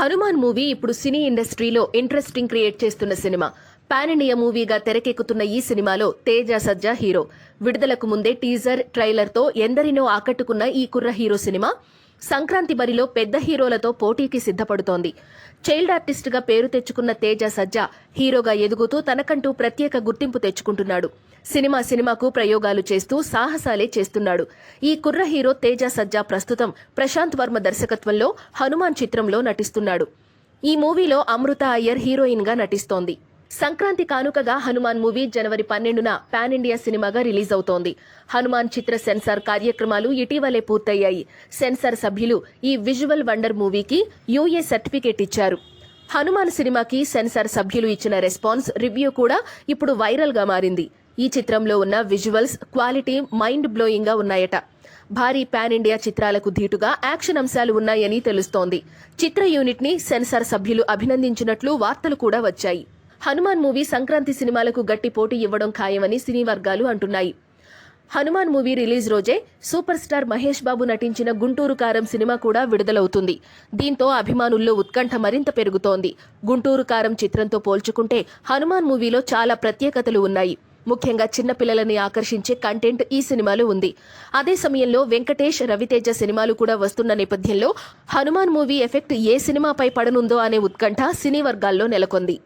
Hanuman movie ఇప్పుడు సినీ ఇండస్ట్రీలో interesting create చేస్తున్న సినిమా. పాన్ ఇండియా మూవీగా తెరకెక్కుతున్న ఈ సినిమాలో తేజ సజ్జా హీరో. విడుదలకు ముందే టీజర్ ట్రైలర్తో ఎందరినో ఆకట్టుకున్న ఈ కుర్ర హీరో సినిమా సంక్రాంతి బరిలో పెద్ద హీరోలతో పోటీకి సిద్ధపడుతోంది. చైల్డ్ ఆర్టిస్ట్గా పేరు తెచ్చుకున్న తేజ సజ్జా హీరోగా ఎదుగుతూ తనకంటూ ప్రత్యేక గుర్తింపు తెచ్చుకుంటున్నాడు. సినిమా సినిమాకు ప్రయోగాలు చేస్తూ సాహసాలే చేస్తున్నాడు. ఈ కుర్ర హీరో తేజ సజ్జా ప్రస్తుతం ప్రశాంత్ వర్మ దర్శకత్వంలో హనుమాన్ చిత్రంలో నటిస్తున్నాడు. ఈ మూవీలో అమృత అయ్యర్ హీరోయిన్గా నటిస్తోంది. సంక్రాంతి కానుకగా హనుమాన్ మూవీ జనవరి పన్నెండున పాన్ ఇండియా సినిమాగా రిలీజ్ అవుతోంది. హనుమాన్ చిత్ర సెన్సార్ కార్యక్రమాలు ఇటీవలే పూర్తయ్యాయి. సెన్సార్ సభ్యులు ఈ విజువల్ వండర్ మూవీకి యూఏ సర్టిఫికేట్ ఇచ్చారు. హనుమాన్ సినిమాకి సెన్సార్ సభ్యులు ఇచ్చిన రెస్పాన్స్ రివ్యూ కూడా ఇప్పుడు వైరల్గా మారింది. ఈ చిత్రంలో ఉన్న విజువల్స్ క్వాలిటీ మైండ్ బ్లోయింగ్గా ఉన్నాయట. భారీ పాన్ ఇండియా చిత్రాలకు ధీటుగా యాక్షన్ అంశాలు ఉన్నాయని తెలుస్తోంది. చిత్ర యూనిట్ని సెన్సార్ సభ్యులు అభినందించినట్లు వార్తలు కూడా వచ్చాయి. హనుమాన్ మూవీ సంక్రాంతి సినిమాలకు గట్టి పోటీ ఇవ్వడం ఖాయమని సినీ వర్గాలు అంటున్నాయి. హనుమాన్ మూవీ రిలీజ్ రోజే సూపర్ స్టార్ మహేష్ బాబు నటించిన గుంటూరు కారం సినిమా కూడా విడుదలవుతుంది. దీంతో అభిమానుల్లో ఉత్కంఠ మరింత పెరుగుతోంది. గుంటూరు కారం చిత్రంతో పోల్చుకుంటే హనుమాన్ మూవీలో చాలా ప్రత్యేకతలు ఉన్నాయి. ముఖ్యంగా చిన్నపిల్లలని ఆకర్షించే కంటెంట్ ఈ సినిమాలో ఉంది. అదే సమయంలో వెంకటేష్ రవితేజ సినిమాలు కూడా వస్తున్న నేపథ్యంలో హనుమాన్ మూవీ ఎఫెక్ట్ ఏ సినిమాపై పడనుందో అనే ఉత్కంఠ సినీ వర్గాల్లో నెలకొంది.